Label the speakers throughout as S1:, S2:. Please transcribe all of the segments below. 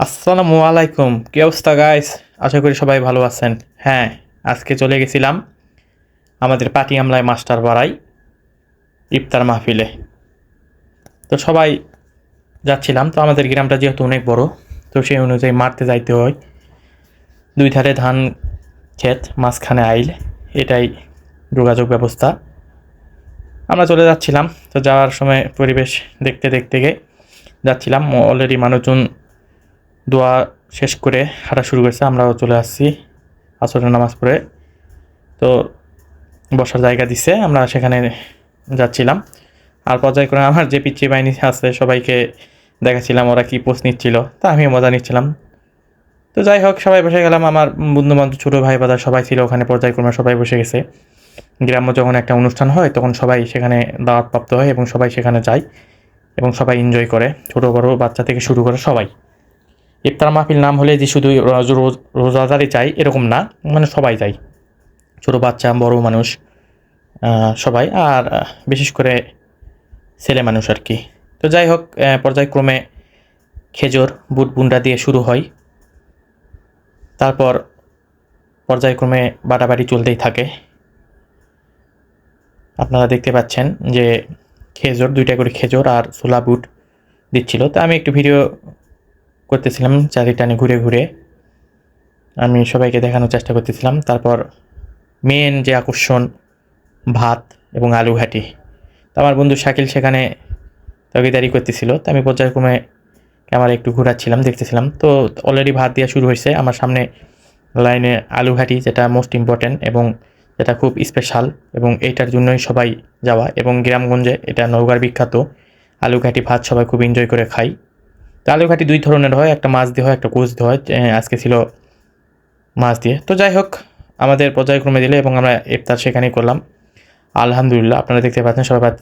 S1: আসসালামু আলাইকুম। কি অবস্থা গাইস আশা করি সবাই ভালো আছেন। হ্যাঁ আজকে চলে গেছিলাম আমাদের পাটি আমলায় মাস্টার পাড়ায় ইফতার মাহফিলে। তো সবাই যাচ্ছিলাম, তো আমাদের গ্রামটা যেহেতু অনেক বড়, তো সেই অনুযায়ী মারতে যাইতে হয়। দুই ধারে ধান ক্ষেত, মাঝখানে আইল, এটাই যোগাযোগ ব্যবস্থা। আমরা চলে যাচ্ছিলাম, তো যাওয়ার সময় পরিবেশ দেখতে দেখতে গিয়ে যাচ্ছিলাম। অলরেডি মানুষজন দোয়া শেষ করে হাঁটা শুরু করেছে। আমরাও চলে আসছি আসরের নামাজ পড়ে। তো বসার জায়গা দিছে, আমরা সেখানে যাচ্ছিলাম। আর পর্যায় করে আমার যে পিচ্ছি বাহিনী আছে সবাইকে দেখাচ্ছিলাম ওরা কি পোস্ট নিচ্ছিল। তা আমিও মজা নিচ্ছিলাম। তো যাই হোক, সবাই বসে গেলাম। আমার বন্ধু বান্ধব ছোটো ভাই বাদার সবাই ছিল ওখানে। পর্যায়ক্রমে সবাই বসে গেছে। গ্রাম্য যখন একটা অনুষ্ঠান হয়, তখন সবাই সেখানে দাওয়াত প্রাপ্ত হয় এবং সবাই সেখানে যায় এবং সবাই এনজয় করে। ছোটো, বড়ো, বাচ্চা থেকে শুরু করে সবাই। ইফতার মাহফিল নাম হলে যে শুধু রোজ- রোজ- রোজাদারই চাই, এরকম না। মানে সবাই যায় ছোটো বাচ্চা, বড় মানুষ সবাই। আর বিশেষ করে ছেলে মানুষ আর কি। তো যাই হোক পর্যায়ক্রমে খেজুর, বুট, বুন্ডা দিয়ে শুরু হয়। তারপর পর্যায়ক্রমে বাটাবাটি চলতেই থাকে। আপনারা দেখতে পাচ্ছেন যে খেজুর, দুইটা করে খেজুর আর ছোলা, বুট দিচ্ছিল। তো আমি একটু ভিডিও করতেছিলাম চারিটানে ঘুরে ঘুরে। আমি সবাইকে দেখানোর চেষ্টা করতেছিলাম। তারপর মেন যে আকর্ষণ, ভাত এবং আলু ঘাটি। তো আমার বন্ধু শাকিল সেখানে তরকারি করতেছিল। তো আমি পর্যায়ক্রমে ক্যামেরা একটু ঘোরাচ্ছিলাম, দেখতেছিলাম। তো অলরেডি ভাত দেওয়া শুরু হয়েছে। আমার সামনে লাইনে আলু ঘাটি, যেটা মোস্ট ইম্পর্ট্যান্ট এবং যেটা খুব স্পেশাল এবং এইটার জন্যই সবাই যাওয়া এবং গ্রামগঞ্জে এটা নৌকার বিখ্যাত। আলু ঘাটি, ভাত সবাই খুব এনজয় করে খায়। তো আলু ঘাটি দুই ধরনের হয়, একটা মাছ দিয়ে হয়, একটা কোচ দিয়ে হয় আজকে ছিল মাছ দিয়ে। তো যাই হোক, আমাদের পর্যায়ক্রমে দিলে এবং আমরা ইফতার সেখানেই করলাম। আলহামদুলিল্লাহ, আপনারা দেখতে পাচ্ছেন সবাই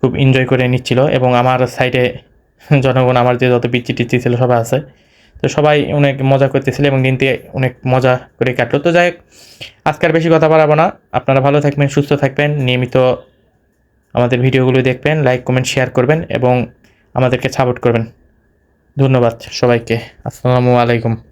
S1: খুব এনজয় করে নিচ্ছিল এবং আমার সাইডে জনগণ আমার যে যত পিচ্ছি টিচ্ছি ছিল সবাই আছে। তো সবাই অনেক মজা করতেছিল এবং দিনটি অনেক মজা করে কাটলো। তো যাই হোক, আজকে আর বেশি কথা বাড়াবো না। আপনারা ভালো থাকবেন, সুস্থ থাকবেন। নিয়মিত আমাদের ভিডিওগুলো দেখবেন লাইক কমেন্ট শেয়ার করবেন এবং আমাদেরকে সাপোর্ট করবেন। ধন্যবাদ সবাইকে। আসসালামু আলাইকুম।